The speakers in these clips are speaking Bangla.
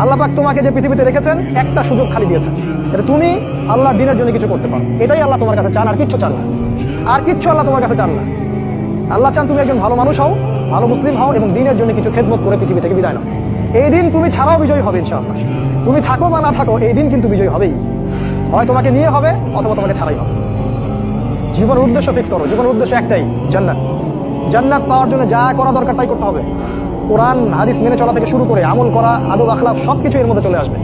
আল্লাহ পাক তোমাকে যে পৃথিবীতে রেখেছেন, একটা সুযোগ খালি দিয়েছেন। এটা তুমি আল্লাহর দিনের জন্য কিছু করতে পারো। এটাই আল্লাহ তোমার কাছে চান, আর কিচ্ছু চান না। আর কিচ্ছু আল্লাহ তোমার কাছে চান না। আল্লাহ চান তুমি একজন ভালো মানুষ হও, ভালো মুসলিম হও, এবং দিনের জন্য কিছু খেদমত করে পৃথিবী থেকে বিদায় নাও। এই দিন তুমি ছাড়াও বিজয়ী হবে, ইনশাআল্লাহ। তুমি থাকো বা না থাকো, এই দিন কিন্তু বিজয়ী হবেই। হয় তোমাকে নিয়ে হবে, অথবা তোমাকে ছাড়াই হবে। জীবনের উদ্দেশ্য ফিক্স করো। জীবনের উদ্দেশ্য একটাই, জান্নাত। জান্নাত পাওয়ার জন্য যা করা দরকার তাই করতে হবে। কোরআন, হাদিস মেনে চলা থেকে শুরু করে আমল করা, আদব, আখলাপ সব কিছু এর মধ্যে চলে আসবে।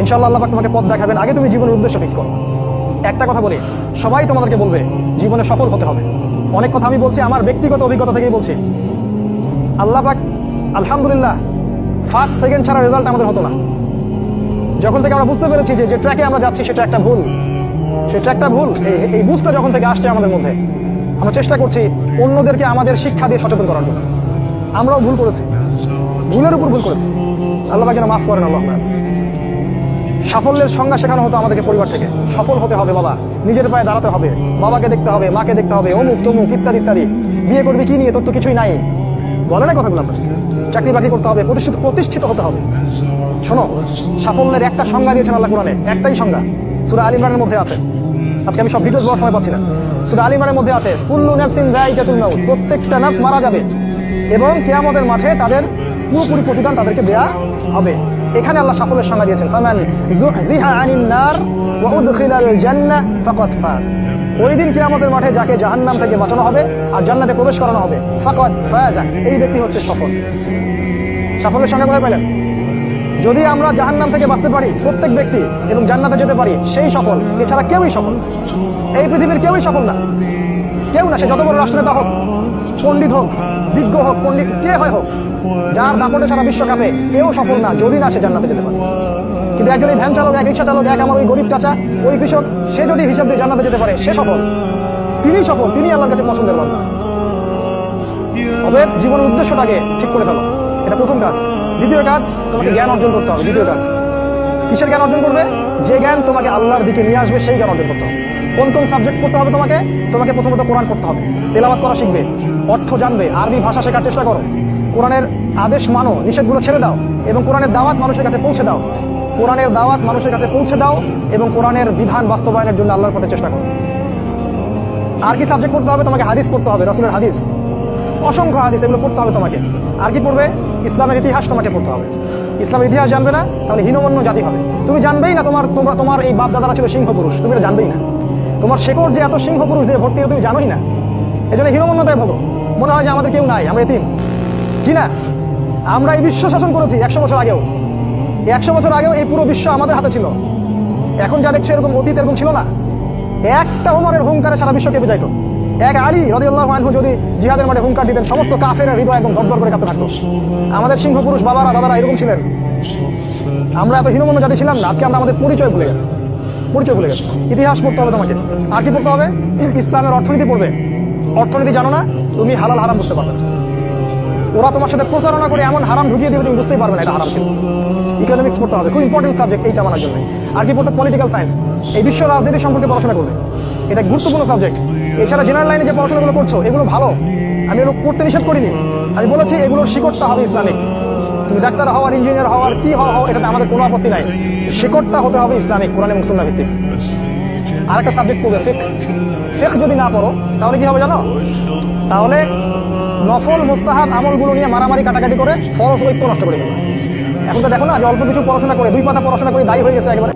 ইনশাআল্লাহ আল্লাহ তোমাকে পথ দেখাবেন। আগে তুমি জীবনের উদ্দেশ্য ফিক্স করো। একটা কথা বলি, সবাই তোমাদেরকে বলবে, জীবনে সফল হতে হবে। অনেক কথা আমি বলছি, আমার ব্যক্তিগত অভিজ্ঞতা থেকেই বলছি। আল্লাহ পাক, আলহামদুলিল্লাহ ফার্স্ট সেকেন্ড ছাড়া রেজাল্ট আমাদের হতো না। যখন থেকে আমরা বুঝতে পেরেছি যে যে ট্র্যাকে আমরা যাচ্ছি, সেটা একটা ভুল। সেটা একটা ভুল। এই বুঝটা যখন থেকে আসছে আমাদের মধ্যে, আমরা চেষ্টা করছি অন্যদেরকে আমাদের শিক্ষা দিয়ে সচেতন করার জন্য। আমরাও ভুল করেছি। ভুলের উপর ভুল করেছি। আল্লাহ পাক যেন মাফ করেন আল্লাহ। সাফল্যের সংজ্ঞা শেখানো হতো আমাদেরকে পরিবার থেকে। সফল হতে হবে বাবা। নিজের পায়ে দাঁড়াতে হবে। বাবাকে দেখতে হবে, মাকে দেখতে হবে, অমুক, তমুক, ইত্যাদি ইত্যাদি। বিয়ে করবি, কি নিয়ে? তোর তো কিছুই নাই। বলে না কথাগুলো আপনার। চাকরি বাকরি করতে হবে, প্রতিষ্ঠিত প্রতিষ্ঠিত হতে হবে। শোনো, সাফল্যের একটা সংজ্ঞা দিয়েছেন আল্লাহ কোরআনে। একটাই সংজ্ঞা। সুরা আল মধ্যে আছে। আজকে আমি সব ভিডিওস বলার সময় পাচ্ছি না। সুরা আল ইমরানের মধ্যে আছে প্রত্যেকটা নাফস মারা যাবে। এবং কেয়ামতের মাঠে তাদের পুরোপুরি প্রতিদান তাদেরকে দেয়া হবে। এখানে আল্লাহ সাফল্যের সংজ্ঞা দিয়েছেন ওই দিন মাঠে যাকে থেকে বাঁচানো হবে আর জান্নাতে প্রবেশ করানো হবে এই ব্যক্তি হচ্ছে সফল। সাফল্যের সংজ্ঞা কোথায় পেলেন? যদি আমরা জাহান্নাম থেকে বাঁচতে পারি, প্রত্যেক ব্যক্তি এবং জান্নাতে যেতে পারি, সেই সফল। এছাড়া কেউই সফল এই পৃথিবীর কেউই সফল না। কেউ না, সে যত বড় রাষ্ট্রনেতা হোক পণ্ডিত হোক, বিজ্ঞ হোক, পণ্ডিত কে হয় হোক, যার দাপটে সারা বিশ্বকাপে কেউ সফল না, যদি না সে জান্নাতে যেতে পারে। কিন্তু একজন এই ভ্যান চালক, এক রিক্সা চালক, এক আমার ওই গরিব চাচা, ওই কৃষক, সে যদি হিসাব দিয়ে জান্নাতে যেতে পারে, সে সফল। তিনি সফল তিনি আল্লাহর কাছে পছন্দের বান্দা অতএব জীবনের উদ্দেশ্যটাকে ঠিক করে ফেলো। এটা প্রথম কাজ। দ্বিতীয় কাজ, তোমাকে জ্ঞান অর্জন করতে হবে। দ্বিতীয় কাজ, কিসের জ্ঞান অর্জন করবে? যে জ্ঞান তোমাকে আল্লাহর দিকে নিয়ে আসবে, সেই জ্ঞান অর্জন করতে হবে। কোন কোন সাবজেক্ট পড়তে হবে তোমাকে? তোমাকে প্রথমত কোরআন পড়তে হবে। তেলাওয়াত করা শিখবে, অর্থ জানবে, আরবি ভাষা শেখার চেষ্টা করো। কোরআনের আদেশ মানো, নিষেধগুলো ছেড়ে দাও এবং কোরআনের দাওয়াত মানুষের কাছে পৌঁছে দাও। কোরআনের দাওয়াত মানুষের কাছে পৌঁছে দাও এবং কোরআনের বিধান বাস্তবায়নের জন্য আল্লাহর পথে চেষ্টা করো। আর কি সাবজেক্ট পড়তে হবে? তোমাকে হাদিস পড়তে হবে, রসুলের হাদিস। অসংখ্য হাদিস, এগুলো পড়তে হবে তোমাকে। আর কি পড়বে? ইসলামের ইতিহাস তোমাকে পড়তে হবে। ইসলামের ইতিহাস জানবে না? তাহলে হীনমন্য জাতি হবে। তুমি জানবেই না তোমার, তোমরা, তোমার এই বাপ দাদারা ছিল সিংহ পুরুষ তুমি এটা জানবেই না। তোমার শেকড় যে এত সিংহ পুরুষ দিয়ে ভর্তি তুমি জানোই না। এই জন্য হীনমন্যতায় ভোগো। মনে হয় যে আমাদের কেউ নাই, আমরা এতিম। জি না? আমরা এই বিশ্ব শাসন করেছি একশো বছর আগেও। একশো বছর আগেও এই পুরো বিশ্ব আমাদের হাতে ছিল। এখন যা দেখছ এরকম অতীত এরকম ছিল না। একটা ওমরের হুঙ্কারে সারা বিশ্ব কেঁপে যাইতো। এক আলী রদিউল্লাহ আনহু যদি জিহাদের মাঠে হুঙ্কার দিতেন, সমস্ত কাফের হৃদয় একদম ধরধর করে কাঁপতে থাকতো। আমাদের সিংহ পুরুষ বাবারা, দাদারা এরকম ছিলেন। আমরা এত হীনমন্য জাতি ছিলাম না, আজকে আমরা আমাদের পরিচয় ভুলে গেছি। পরিচয় ভুলে গেছি। ইতিহাস পড়তে হবে তোমাকে। আর কি পড়তে হবে? ইসলামের অর্থনীতি পড়বে। অর্থনীতি জানো না? তুমি হালাল হারাম বুঝতে পারবে ওরা তোমার সাথে প্রচারণা করে এমন হারাম ঢুকিয়ে দিবে, তুমি বুঝতেই পারবে না এটা হারাম ইকোনমিক্স পড়তে হবে। খুব ইম্পর্টেন্ট সাবজেক্ট এই জামানার জন্য। আর কি পড়তে পলিটিক্যাল সায়েন্স এই বিশ্ব রাজনীতি সম্পর্কে পড়াশোনা করবে। এটা গুরুত্বপূর্ণ সাবজেক্ট এছাড়া জেনারেল লাইনে যে পড়াশোনাগুলো করছ, এগুলো ভালো। আমি এগুলো পড়তে নিষেধ করিনি। আমি বলেছি এগুলোর শিকড়টা হবে ইসলামিক। তুমি ডাক্তার হওয়ার ইঞ্জিনিয়ার হওয়ার কি হওয়া হও, এটাতে আমাদের কোনো আপত্তি নাই। শিকড়টা হতে হবে ইসলামিক, কোরআন এবং সুন্না ভিত্তিক। আর একটা সাবজেক্ট পড়বে ফেক ফেক যদি না পড়ো, তাহলে কি হবে জানো? তাহলে নফল, মোস্তাহাব আমলগুলো নিয়ে মারামারি, কাটাকাটি করে ফরস ঐক্য নষ্ট করে দেবে। এখন তো দেখো না যে অল্প কিছু পড়াশোনা করে, দুই পাতা পড়াশোনা করে দায়ী হয়ে গেছে একেবারে।